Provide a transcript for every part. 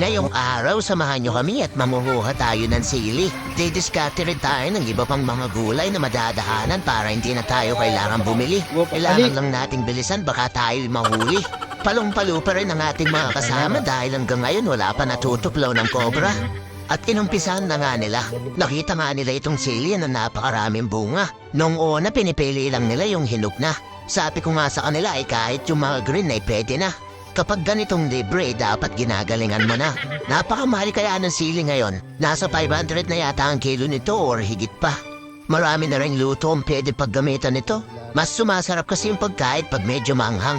Ngayong araw, samahan nyo kami at mamuhuha tayo ng sili. Didiskarte rin tayo ng iba pang mga gulay na madadahanan para hindi na tayo kailangan bumili. Kailangan lang nating bilisan baka tayo mahuli. Palong-palo pa rin ang ating mga kasama dahil hanggang ngayon wala pa natutuklaw ng cobra. At inumpisahan na nga nila. Nakita nga nila itong sili na napakaraming bunga. Noong una, pinipili lang nila yung hinog na. Sabi ko nga sa kanila ay kahit yung mga green ay pwede na. Kapag ganitong libre, dapat ginagalingan mo na. Napakamahal kaya ng sili ngayon. Nasa 500 na yata ang kilo nito or higit pa. Marami na rin luto ang pwede paggamitan nito. Mas sumasarap kasi yung pagkain pag medyo manghang.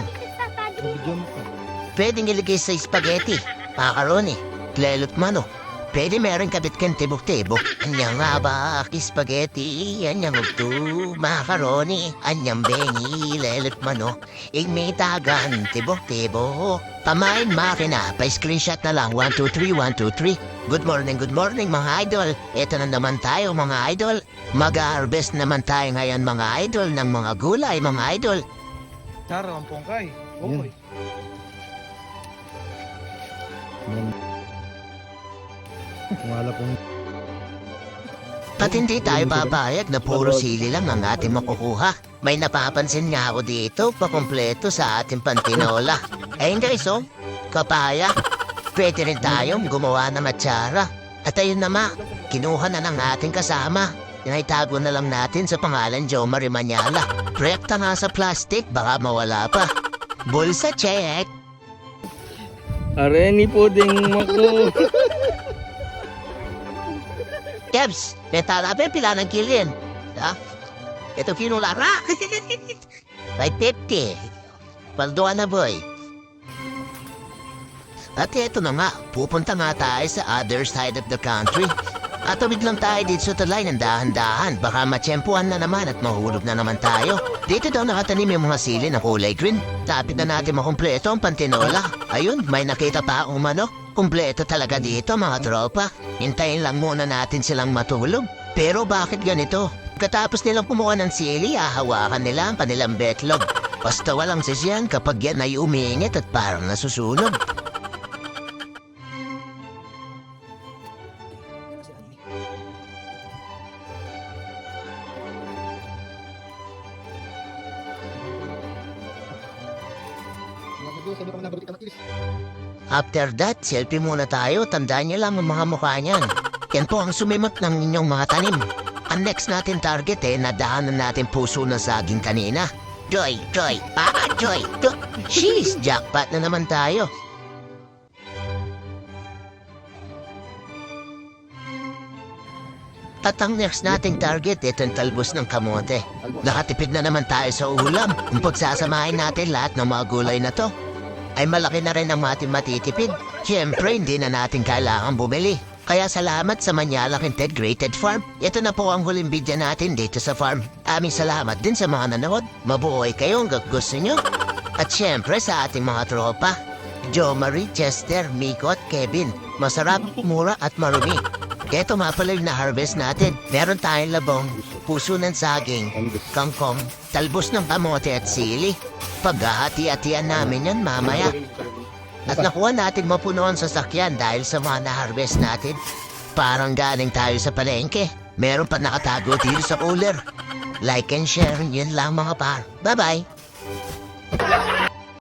Pwedeng ilagay sa spaghetti, macaroni, lelot mano. Pwede meron kabit kang tibok-tibok. Anyang nga ba, spaghetti, anyang ugto, macaroni, anyang bengi, lelot mano. Igmitagan, tibok-tibok. Pamain makina, pa-screenshot na lang, 1, 2, 3, 1, 2, 3. Good morning, good morning mga idol. Ito na naman tayo mga idol. Mag-harvest naman tayo ngayon mga idol ng mga gulay mga idol. Tara, ang pongkay. Yun. Oy. Wala pong At hindi tayo papayag na puro sili lang ang ating makukuha. May napapansin nga ako dito, pakumpleto sa ating pantinola. Ayun guys, oh, kapaya. Pwede rin tayong gumawa ng matsara. At ayun na ma, kinuha na ng ating kasama. Inaitago na lang natin sa pangalan Joe Marimanyala. Rekta nga sa plastic, baka mawala pa. Bulsa check! Areni po ding mako. Kebs, netanapin pila ng kilin. Ha? Ito kinulara. 550. Paldoan na boy. At ito na nga, pupunta nga tayo sa other side of the country. At tawid lang tayo dito sa talay ng dahan-dahan. Baka matsyempuhan na naman at mahulog na naman tayo. Dito daw nakatanim yung mga sili na kulay green. Tapit na natin makumpleto ang pantinola. Ayun, may nakita pa akong manok. Kumpleto talaga dito mga tropa. Hintayin lang muna natin silang matulog. Pero bakit ganito? Katapos nilang kumuha ng sili, ahawakan nila ang kanilang betlog. Basta walang sisyan kapag yan ay umiingit at parang nasusunog. After that, selfie muna tayo. Tandaan niyo lang ang mga mukha niyan. Yan po ang sumimot ng inyong mga tanim. Ang next natin target eh, nadaanan natin puso ng saging kanina. Joy, Joy, ah, Joy, do- Sheesh, jackpot na naman tayo. At ang next nating target, ito ang talbos ng kamote. Nakatipid na naman tayo sa ulam. Kung pagsasamahin natin lahat ng mga gulay na to, ay malaki na rin ang ating matitipid. Siyempre, hindi na natin kailangan bumili. Kaya salamat sa Manyalak Integrated Farm. Ito na po ang huling video natin dito sa farm. Aming salamat din sa mga nanood. Mabuhay kayo hanggang gusto nyo. At siyempre sa ating mga tropa. Joe Marie, Chester, Miko at Kevin. Masarap, mura at marumi. Ito nga pala yung na-harvest natin. Meron tayong labong, puso ng saging, kangkong, talbos ng kamote at sili. Paghahati-hatian namin yan mamaya. At nakuha natin mapuno ang sasakyan dahil sa mga na-harvest natin. Parang galing tayo sa palengke. Meron pa nakatago dito sa cooler. Like and share, yun lang mga par. Bye-bye!